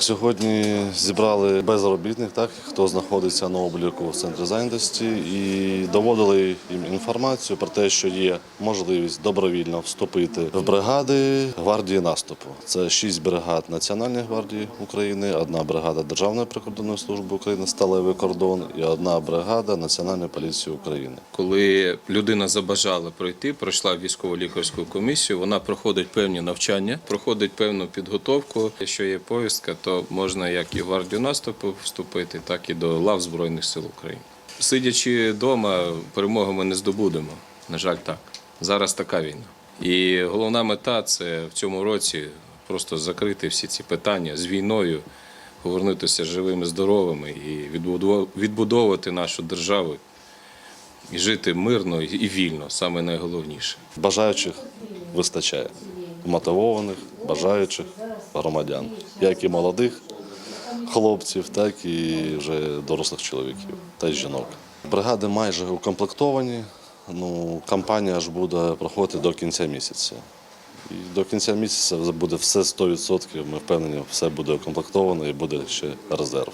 Сьогодні зібрали безробітних, так хто знаходиться на обліку в центрі зайнятості, і доводили їм інформацію про те, що є можливість добровільно вступити в бригади гвардії наступу. Це шість бригад Національної гвардії України, одна бригада Державної прикордонної служби України сталевий кордон і одна бригада Національної поліції України. Коли людина забажала пройти, пройшла військово-лікарську комісію, вона проходить певні навчання, проходить певну підготовку. Якщо є повістка, то можна як і в гвардію наступу вступити, так і до лав Збройних сил України. Сидячи вдома, перемогу ми не здобудемо. На жаль, так. Зараз така війна. І головна мета це в цьому році просто закрити всі ці питання з війною, повернутися живими, здоровими і відбудовувати нашу державу і жити мирно і вільно, саме найголовніше. Бажаючих вистачає. Мотивованих, бажаючих громадян, як і молодих хлопців, так і вже дорослих чоловіків та жінок. Бригади майже укомплектовані. Ну, кампанія ж буде проходити до кінця місяця. І до кінця місяця буде все 100%, Ми впевнені, все буде укомплектовано і буде ще резерв.